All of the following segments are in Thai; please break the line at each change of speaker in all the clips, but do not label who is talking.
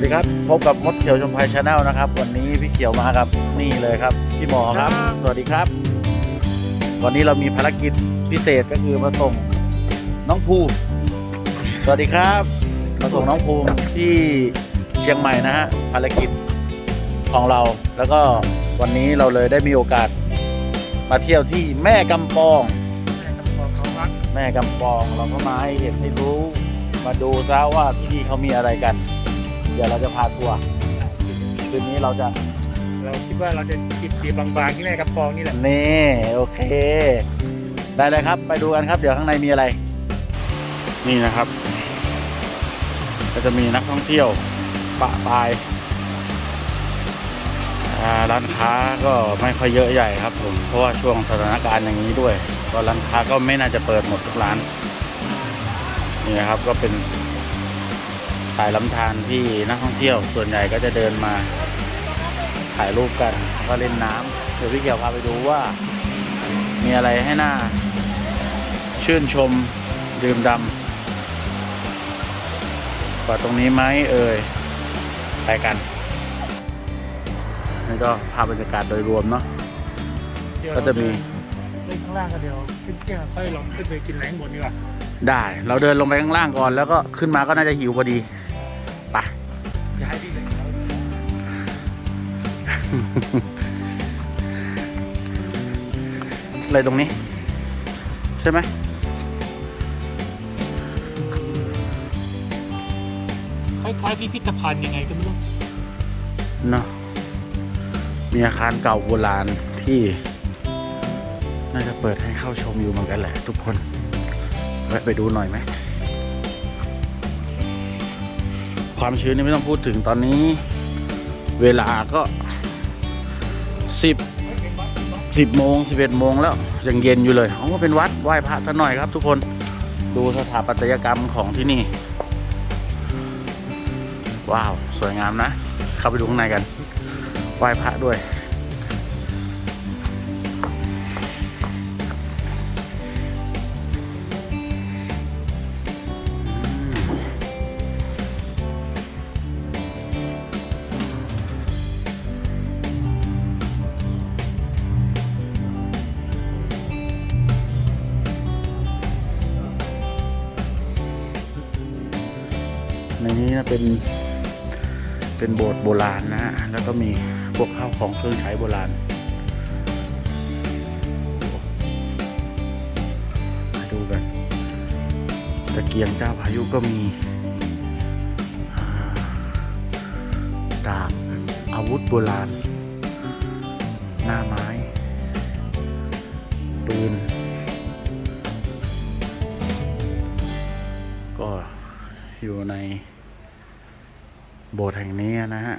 วัสดีครับ พบกับมดเขียวชมพายชาแนลนะครับ วันนี้พี่เขียวมาครับนี่เลยครับ พี่หมอครับ
ครับ
สวัสดีครับ วันนี้เรามีภารกิจพิเศษก็คือมาส่งน้องภูมิสวัสดีครับ มาส่งน้องภูมิที่เชียงใหม่นะฮะภารกิจของเรา แล้วก็วันนี้เราเลยได้มีโอกาส มาเที่ยวที่แม่กำปอง
แม่กำปองเขาวัด
แม่กำปองเราก็มาให้เห็นให้รู้ มาดูซะว่าที่นี่เขามีอะไรกัน เดี๋ยวเราจะพาทัวร์คืนนี้เราจะ
เราคิดว่าเราจะจิบจีบบางๆที่แม่กำปองนี่แหละ
นี่โอเค ได้เลยครับ ไปดูกันครับ เดี๋ยวข้างในมีอะไร นี่นะครับ ก็จะมีนักท่องเที่ยวปะปายอ่าร้านค้าก็ไม่ค่อยเยอะใหญ่ครับผมเพราะว่าช่วงสถานการณ์อย่างนี้ด้วย ก็ร้านค้าก็ไม่น่าจะเปิดหมดทุกร้าน นี่นะครับก็เป็นสายลำธารที่นักท่องเที่ยวส่วนใหญ่ก็จะเดินมาถ่ายรูปกันแล้วก็เล่นน้ำเดี๋ยวพี่เกียวพาไปดูว่า มีอะไรให้หน้า ชื่นชมดื่มดำกว่าตรงนี้ไหมเอ่ยไปกันนี่ก็ภาพบรรยากาศโดยรวมเนาะ
เดี๋ยว
ก็จะมี
เล่นข้างล่างก็เดี๋ยวขึ้นเที่ยงค่อยลองขึ้นไปกินแหลงบนดีกว่า
ได้ เราเดินลงไปข้างล่างก่อนแล้วก็ขึ้นมาก็น่าจะหิวพอดีไป
จะให้พี่เลยเขา
อะไรตรงนี้ ใช่ไหม
คล้ายๆพิพิธภัณฑ์ยังไงก็ไม่รู้
เนาะมีอาคารเก่าโบราณที่น่าจะเปิดให้เข้าชมอยู่เหมือนกันแหละทุกคนแวะไปดูหน่อยไหม ความชื้นนี่ไม่ต้องพูดถึงตอนนี้ เวลาก็สิบสิบโมงสิบเอ็ดโมงแล้วยังเย็นอยู่เลยเขาก็เป็นวัดไหว้พระซะหน่อยครับ ทุกคนดูสถาปัตยกรรมของที่นี่ ว้าว สวยงามนะ เข้าไปดูข้างในกัน ไหว้พระด้วย เป็นเป็นโบสถ์โบราณนะฮะแล้วก็มีพวกข้าวของเครื่องใช้โบราณมาดูกันตะเกียงเจ้าพายุก็มีดาบอาวุธโบราณ หน้าไม้ ปืน ก็อยู่ใน โบสถ์แห่งนี้นะฮะ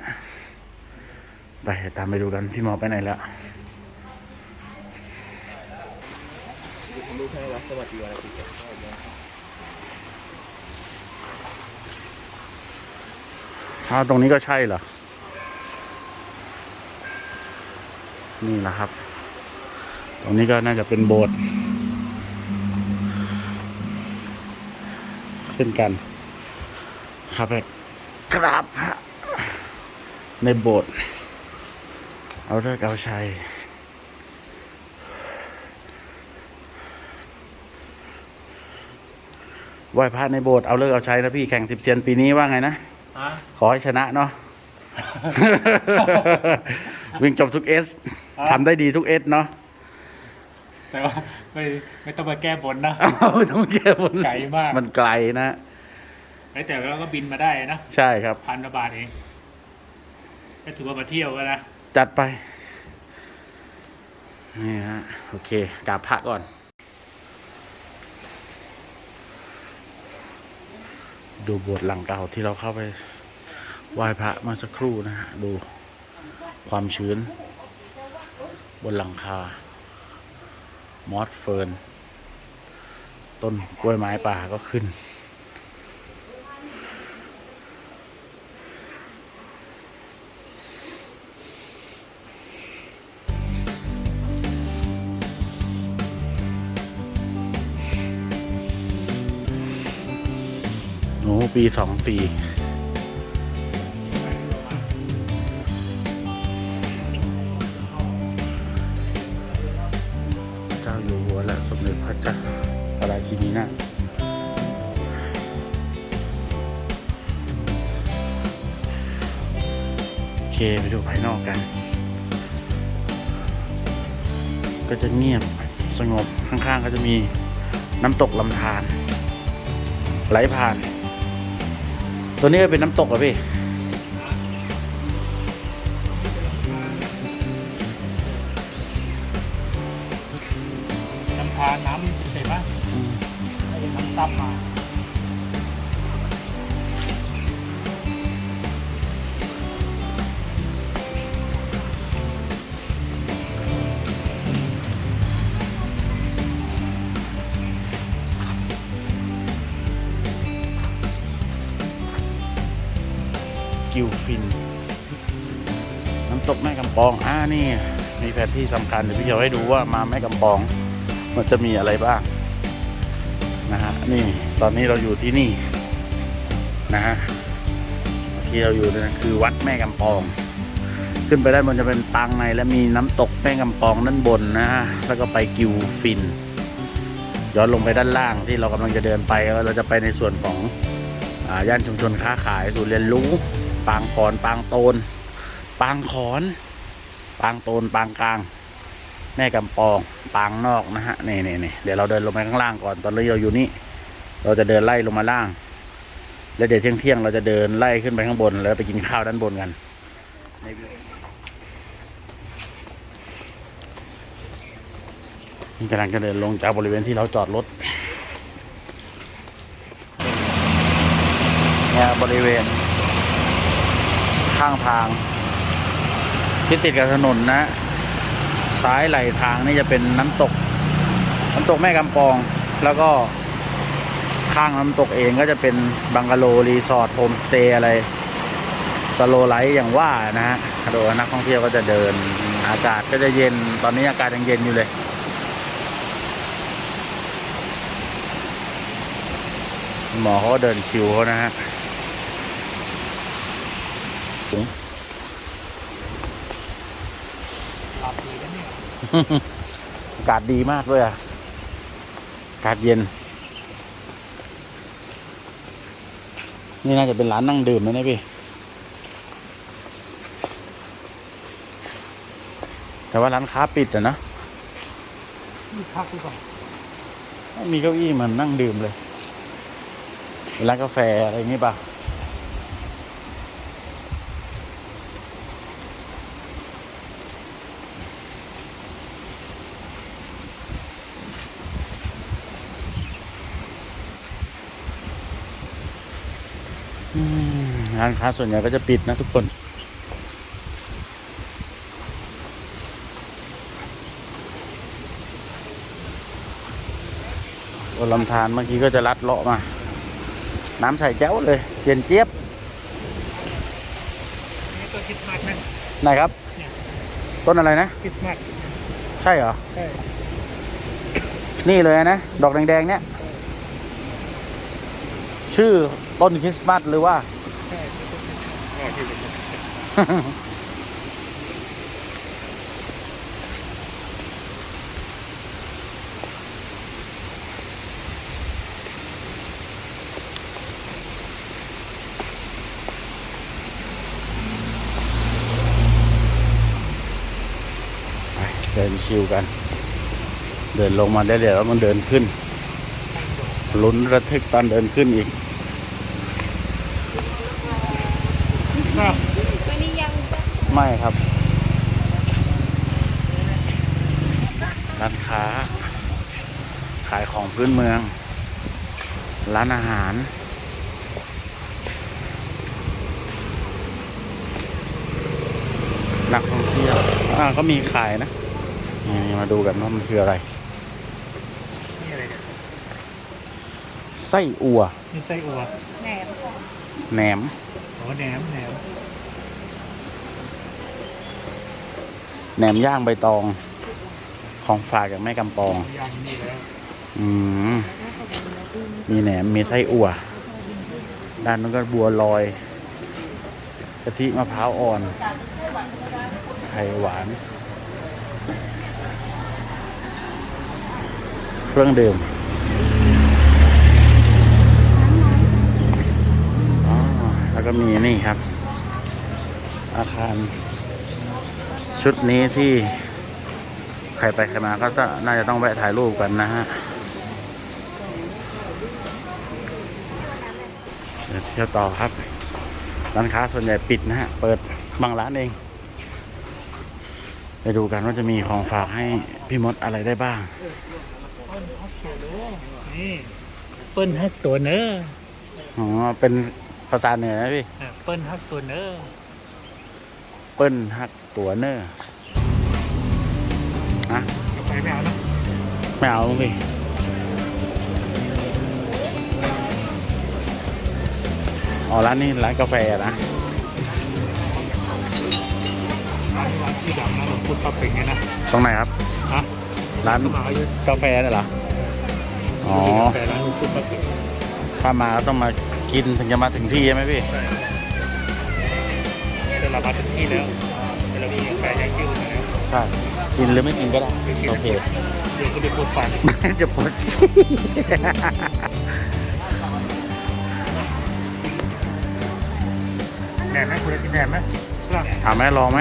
ไปตามไปดูกันพี่หมอไปไหนแล้ว
รู้แค่ว่าสวัสดีวันอาตย์
อ้าตรงนี้ก็ใช่เหรอ นี่แหละครับ ตรงนี้ก็น่าจะเป็นโบสถ์เช่นกัน ครับไป กราบพระในโบสถ์เอาเลิกษ์เอาชัยไหว้พระในโบสถ์เอาเลิกษ์เอาชัยนะพี่แข่งสิบเซียนปีนี้ว่าไงนะ
ฮะ
ขอให้ชนะเนาะวิ่งจบทุกเอส
อะ
ทำได้ดีทุกเอสเนาะ
แต่ว่าไม่ไม่ต้องมาแก้บนนะ
ไม่ต้องเก็บมัน
ไกลมาก
มันไกลนะ
แต่เราก็บินมาได้นะ
ใช่ครับ
พันกว่าบาทเองก็ถือว่ามาเที่ยวกันนะ
จัดไปนี่ฮะโอเคกราบพระก่อน ดูโบทหลังเก่าที่เราเข้าไปไหว้พระเมื่อสักครู่นะฮะดูความชื้น บนหลังคามอสเฟิร์น ต้นกล้วยไม้ป่าก็ขึ้น ปีสองปีเจ้าอยู่หัวและสมเด็จพระเจ้าพระราชินีนาโอเคไปดูภายนอกกัน ก็จะเงียบสงบข้างๆก็จะมีน้ำตกลำธารไหลผ่าน ตัวนี้ก็เป็นน้ำตกเหรอพี่ กิวฟิน น้ำตกแม่กำปอง อ่านี่ มีแผนที่สำคัญเดี๋ยวพี่จะให้ดูว่ามาแม่กำปอง มันจะมีอะไรบ้าง นะฮะ นี่ตอนนี้เราอยู่ที่นี่ นะฮะที่เราอยู่นี่คือวัดแม่กำปอง ขึ้นไปด้านบนจะเป็นปางในและมีน้ำตกแม่กำปองด้านบนนะฮะแล้วก็ไปกิวฟินย้อนลงไปด้านล่างที่เรากำลังจะเดินไปเราจะไปในส่วนของอย่านชุมชนค้าขายศูนย์เรียนรู้ ปางขอนปางโตน ปางขอน ปางโตนปางกลาง แม่กำปอง ปางนอกนะฮะนี่นี่นี่เดี๋ยวเราเดินลงไปข้างล่างก่อนตอนนี้เราอยู่นี่ เราจะเดินไล่ลงมาล่าง แล้วเดี๋ยวเที่ยงเที่ยงเราจะเดินไล่ขึ้นไปข้างบนแล้วไปกินข้าวด้านบนกันนี่กำลังจะเดินลงจากบริเวณที่เราจอดรถเนี่ยบริเวณ ข้างทาง ที่ติดกับถนนนะ ซ้ายไหลทางนี่จะเป็นน้ำตก น้ำตกแม่กำปอง แล้วก็ข้างน้ำตกเองก็จะเป็นบังกะโลรีสอร์ทโฮมสเตย์อะไรสโลไลท์อย่างว่านะฮะโดยนักท่องเที่ยวก็จะเดินอากาศก็จะเย็นตอนนี้อากาศยังเย็นอยู่เลย หมอเขาเดินชิวเขานะฮะ
หลับเลยนะเนี่ย
อากาศดีมากด้วยอะอากาศเย็น นี่น่าจะเป็นร้านนั่งดื่มนะเนี่ยพี่ แต่ว่าร้านค้าปิดอะนะ
นี่พักดีกว่า
ไม่มีเก้าอี้เหมันนั่งดื่มเลยเป็นร้านกาแฟอะไรอย่างงี้ป่ะ ร้านค้าส่วนใหญ่ก็จะปิดนะทุกคน บนลำธารเมื่อกี้ก็จะลัดเลาะมา น้ำใสแจ้วเลย เย็นเจี๊ยบ
นี่ก็คริสต์มาสนะ
ไหนครับ ต้นอะไรนะ
คริสต์มาส
ใช่เหรอ
ใช่
นี่เลยนะ ดอกแดงๆเนี่ย ชื่อต้นคริสต์มาสหรือว่า
ใช่ก็ที่ เดิ
นชิวกัน เดินลงมาได้เดี๋ยวแล้วมันเดินขึ้นลุ้นระทึกตอนเดินขึ้นอีก
วันนี้ยังจะ
ไม่ครับร้านค้า ขายของพื้นเมือง ร้านอาหาร นักท่องเที่ยวอ่าก็มีขายนะนี่มาดูกันว่ามันคืออะไร
นี่อะไรเนี่ย
ไส้อั่ว
นี่ไส้อั่ว
แหนม
แหนม
อ๋อแหนมแหนม
หนมย่างใบตอง ของฝากจากแม่กำปอง อืม มีแหนม มีไส้อั่ว ด้านนั้นก็บัวลอยกะทิมะพร้าวอ่อน ไข่หวาน เครื่องดื่มแล้วก็มีนี่ครับ อาคาร ชุดนี้ที่ใครไปใครมาก็จะน่าจะต้องแวะถ่ายรูปกันนะฮะเดี๋ยวเที่ยวต่อครับ ร้านค้าส่วนใหญ่ปิดนะฮะ เปิดบางร้านเอง ไปดูกันว่าจะมีของฝากให้พี่มดอะไรได้บ้าง
นี่เปิ้ลฮักตัวเนอ
อ๋อ เป็นภาษาเหนือนะพี่
เปิ้ลฮักตัวเนอ
เปิ้ลฮักตัวเนอร์ฮะ
กาแฟไม่เอานะ
ไม่เอาพี่อ๋อร้านนี้ร้านกาแฟอะนะ
ร้านร้านที่ดังนะหลวงพุทธปักปิงไงนะ
ตรงไหนครับ
ฮะ
ร้าน
ก็มาก็ยืน
กาแฟน่ะเหรออ๋อ
กาแฟร้านหลวงพุทธปักปิง
ถ้ามาก็ต้องมากินถึงจะมาถึงที่ใช่ไหมพี่
แต่ เรามาถึงที่แล้วแต่เรามีกาแฟแยกชื่อมาแล้ว
ใช่กินหรือไม่กินก็ได้โอเค
เดี๋ยวก็เดี๋ยวปวดฟัน
จะปวด
แหนมไหมคุณกินแหนมไหมใช่ป่ะ
ถามแม่ลองไหม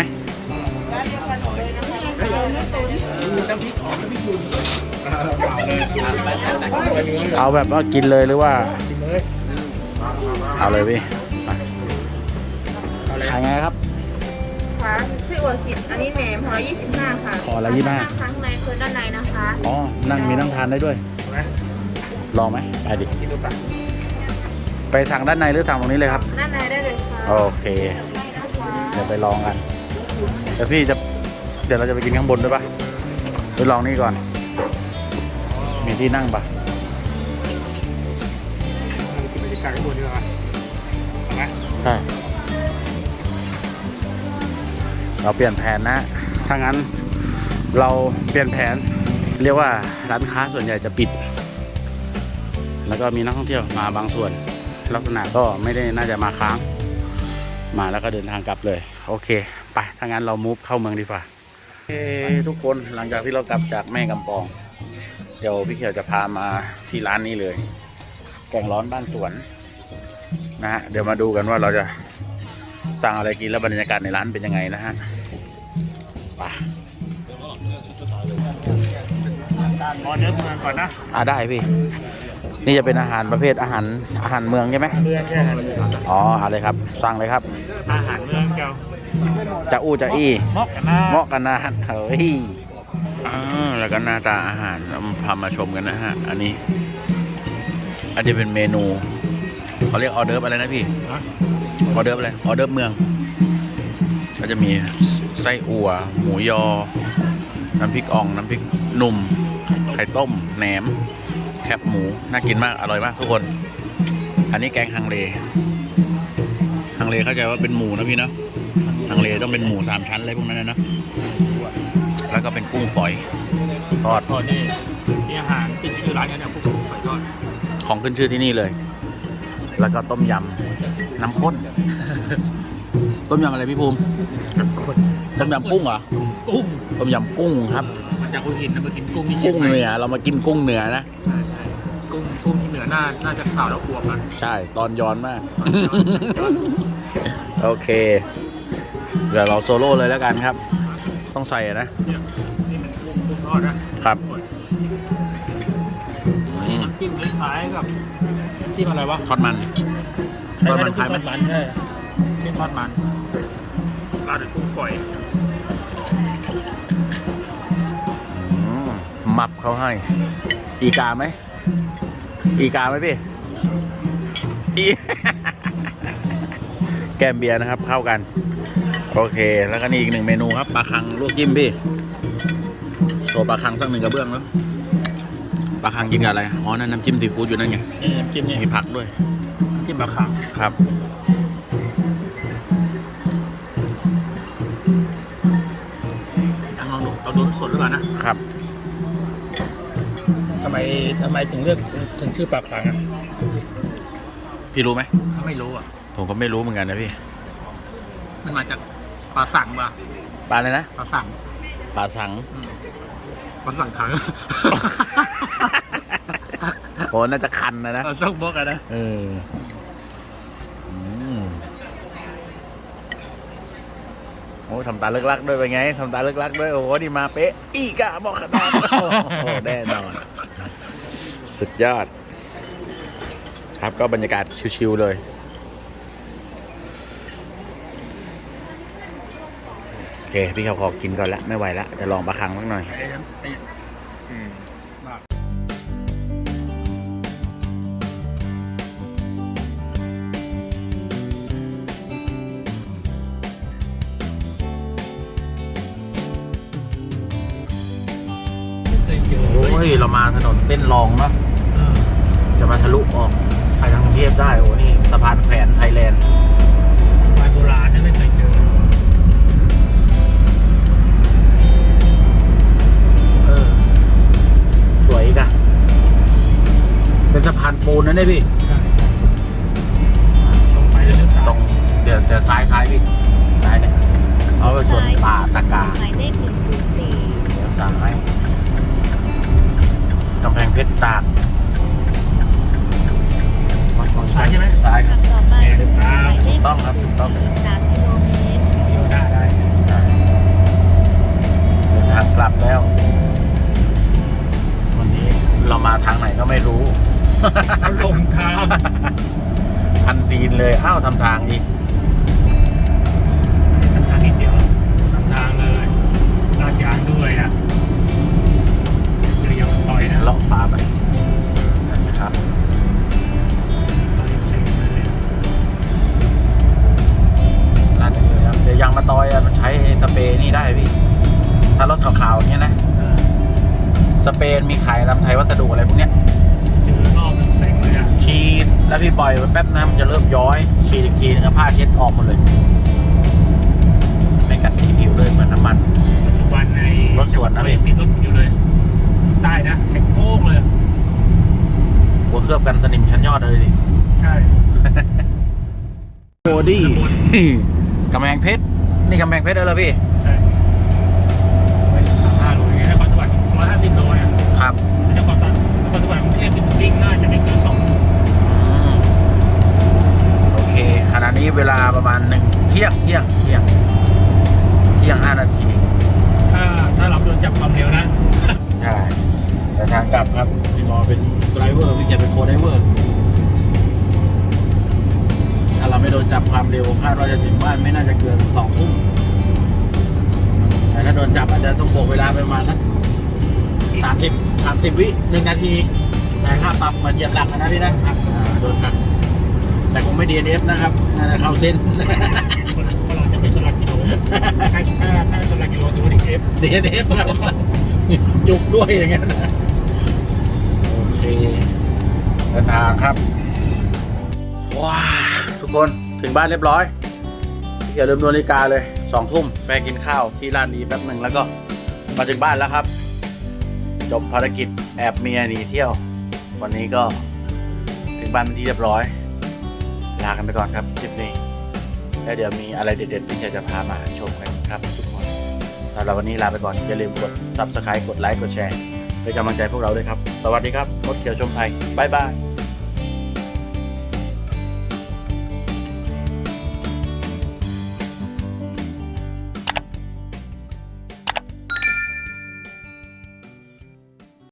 เอาแบบว่ากินเลยหรือว่า
กินเลย
เอาเลยพี่ไปขายไงครับ
ค่ะ ชื่ออวสิทธิ์อันนี้แหนมห่อละ25ค่ะ
ห่อละ25
ข้างในคือด้านในนะคะ
อ๋อ นั่งมีนั่งทานได้ด้วย
เอาไหม
ลองไหมไปดิ
กินดูป่ะ
ไปสั่งด้านในหรือสั่งตรงนี้เลยครับ
ด้านในได้เลยค่ะ
โอเคเดี๋ยวไปลองกัน เดี๋ยวพี่จะ เดี๋ยวเราจะไปกินข้างบนด้วยปะไปลองนี่ก่อน มีที่นั่งปะ
เรากินบรรยากาศข้างบนดีกว่าเอาไหม
ใช่ เราเปลี่ยนแผนนะถ้างั้นเราเปลี่ยนแผน เรียกว่าร้านค้าส่วนใหญ่จะปิด แล้วก็มีนักท่องเที่ยวมาบางส่วน ลักษณะก็ไม่ได้น่าจะมาค้าง มาแล้วก็เดินทางกลับเลย โอเค ไปถ้างั้นเรามูฟเข้าเมืองดีกว่าทุกคนหลังจากที่เรากลับจากแม่กำปอง เดี๋ยวพี่เขียวจะพามาที่ร้านนี้เลย แกงร้อนบ้านสวนนะฮะเดี๋ยวมาดูกันว่าเราจะ สั่งอะไรกินแล้วบรรยากาศในร้านเป็นยังไงนะฮะไป
ออเนื้อเมืองก่อนนะ
อ่าได้พี่นี่จะเป็นอาหารประเภทอาหารอาหารเมืองใช่ไหม
เมืองแค่อาหารเมือง
อ๋อเอาเลยครับ สั่งเลยครับ
อาหารเมืองเจ้า
จะอู้จะอี้
มอกกันนะ
เหมาะกันนะเฮ้ยอ่าแล้วก็หน้าตาอาหารเราพามาชมกันนะฮะ อันนี้ อันนี้เป็นเมนูเขาเรียกออเดิร์ฟอะไรนะพี่
ฮะ
ออเดิร์ฟอะไรออเดิร์ฟเมือง ก็จะมีไส้อั่ว หมูยอ น้ำพริกอ่อง น้ำพริกหนุ่ม ไข่ต้ม แหนม แคบหมู น่ากินมาก อร่อยมากทุกคน อันนี้แกงฮังเล ฮังเลเข้าใจว่าเป็นหมูนะพี่เนาะ ฮังเลต้องเป็นหมูสามชั้นอะไรพวกนั้นนะเนอะแล้วก็เป็นกุ้งฝอยทอด
ตอนนี้ที่อาหารขึ้นชื่อร้านเนี้เนี่ยพวกหอยทอด
ของขึ้นชื่อที่นี่เลย แล้วก็ต้มยำ น้ำข้น ต้มยำอะไรพี่ภูมิ
คน
ต้มยำกุ้งเหรอ
กุ้ง
ต้มยำกุ้งครับ
มาจากหัวหินนะมากินกุ้งที่เชีย
กุ้
ง
ง
ใหม่
เหนือเรามากินกุ้งเหนือนะ
ใช่ใช่กุ้งกุ้งที่เหนือน่าน่าจะขาวแล้วอวบอะ
ใช่ ตอนย้อนมาก โอเค เดี๋ยวเราโซโล่เลยแล้วกันครับ ต้องใส่อะนะ
เนี่ยนี่มันกุ้งกุ้งทอดนะครับ
อืม
น้ำจิ้มคล้ายๆกับน้ำจิ้มอะไรวะ
ทอดมัน ทอดมันคล้ายไหม
ทอดมันใช่นี่ทอดมันราดด้วยกุ้งฝอย
อืมหมับเขาให้ อีกาไหม อีกาไหมพี่อีแกมเบียร์นะครับ เข้ากัน โอเค แล้วก็นี่อีกหนึ่งเมนูครับปลาคังลวกจิ้มพี่โชว์ปลาคังสักหนึ่งกระเบื้องแล้วปลาคังกินกับอะไร อ๋อ นั่นน้ำจิ้มซีฟู้ดอยู่นั่นไง
นี่น้ำจิ้มนี่
มีผักด้วย
น้ำ จิ้มปลาคัง
ครับ
ลองดูเราดูสดหรือเปล่านะครับ ทำไมทำไมถึงเลือกถึงชื่อปลาคังอะ
พี่รู้ไหม
ไม่รู้อะ
ผมก็ไม่รู้เหมือนกันนะพี่
มันมาจากปลาสั่งป่ะ
ปลาอะไรนะ
ปลาสั่ง
ปลาสัง
อืมปลาสั่งขัง
โอ้น่าจะคันนะนะ
ปลาสั่งบกอะนะ
เอออืม โอ้ทำตาเลิกลักด้วยเป็นไงทำตาเลิกลักด้วยโอ้โหนี่มาเป๊ะ อีกอะบอกขนาดโอ้โหแน่นอน สุดยอด ครับก็บรรยากาศชิวๆเลยโอเค พี่เขาขอกินก่อนละไม่ไหวละจะลองปลาคังสักหน่อย ส้นรองเนาะ
เออ
จะมาทะลุออกไปทางกรุงเทพได้โอ้นี่สะพานแขวนไทยแลนด์
ไม้โบราณเนี่ยไม่เคยเจอ
เออสวยอีกอะเป็นสะพานปูนนะเนี่ยพี่
ใช่ใช่ตรงไปแล้วเลี้ยวซ้าย
ตรงเดี๋ยวเดี๋ยวซ้ายซ้ายพี่ซ้ายเนี่ยเอาไปส่วนป่าตะกา
หมายเลขหนึ่งศูนย์สี่
เดี๋ยวซ้าย กำแพงเพชรตาก
ซ้ายใช่ไหม
ซ้ายค
ขั
รับบ
ต่อไป
เดินทาง
หมายเลข
ถูกต้องครับถูกต้อง
อีกสามกิโลเมตร
เลี้ยวหน้าได้
เดินทางกลับแล้ว วันนี้เรามาทางไหนก็ไม่รู้
เขาลงทาง
พันซีนเลยอ้าวทำทางอีก
เลาะ
ฟ้าไปนะครับ
ต่อยเซ็งเลย
น่าจะเลยครับเดี๋ยวยางมาตอยอะมันใช้สเปรย์นี่ได้พี่ ถ้ารถขาวๆอย่างเงี้ยนะ
เออ
สเปรย์มีขายลำไทยวัสดุอะไรพวกเนี้ย
เจอรอบนึงเซ็งเลยอะ
ฉีดแล้วพี่ปล่อยไว้แป๊บน้ำนจะเริ่มย้อยฉีดอีกทีนึงก็ผ้าเช็ดออกหมดเลยไม่กัดที่ผิวเลยเหมือนน้ำมัน
ปัจจุบันใน
รถสวนนะพี่
ติดรถอยู่เลย ใต้นะแข็งโป้งเลย
หัวเคลือบกันสนิมชั้นยอดเลยดิ
ใช่
โบดี้กำแพงเพชร นี่กำแพงเพชรเลยเหรอพี่
ใช่ไปสามห้าโลอย่างเงี้ยนครสวรรค์ร้อยห้าสิบโลเนี่ย
ครับ
นครสวรรค์นครสวรรค์กรุงเทพที่ผมวิ่งน่าจะไม่เกินสอง
อืมโอเค ขณะนี้เวลาประมาณหนึ่งเที่ยงเที่ยงเที่ยงเที่ยงห้านาที
ถ้าถ้าเราโดนจับความเร็วนะ
ใช่ แต่ทางกลับครับพี่หมอเป็นไดรเวอร์พี่เขียนเป็นโคไดรเวอร์ถ้าเราไม่โดนจับความเร็วคาดว่าจะถึงบ้านไม่น่าจะเกินสองทุ่มแต่ถ้าโดนจับอาจจะต้องบวกเวลาไปประมาณสักสามสิบสามสิบวิหนึ่งนาทีแต่ค่าปรับมาเหยียบหลังนะพี่นะอ่าโดนหักแต่คงไม่ DNF นะครับน่าจะเข้าเส้น
คนคนเราจะไปชนละกิโลถ้าถ้าถ้าชนละกิโลถือว่าดีเอฟ
DNF ครับจุกด้วยอย่างเงี้ยนะโอ เคเดินทางครับ ว้าทุกคนถึงบ้านเรียบร้อยอย่าลืมดูนาฬิกาเลยสองทุ่มไปกินข้าวที่ร้านนี้แป๊บหนึ่งแล้วก็มาถึงบ้านแล้วครับ จบภารกิจแอบเมียหนีเที่ยว วันนี้ก็ถึงบ้านเป็นที่เรียบร้อย ลากันไปก่อนครับคลิปนี้แล้วเดี๋ยวมีอะไรเด็ดๆที่เชจะพามาชมกันครับทุกคนสำหรับวันนี้ลาไปก่อนอย่าลืมกด subscribe กดไลค์กดแชร์ เป็นกำลังใจพวกเราด้วยครับ สวัสดีครับมดเขียวชมไทยบายบาย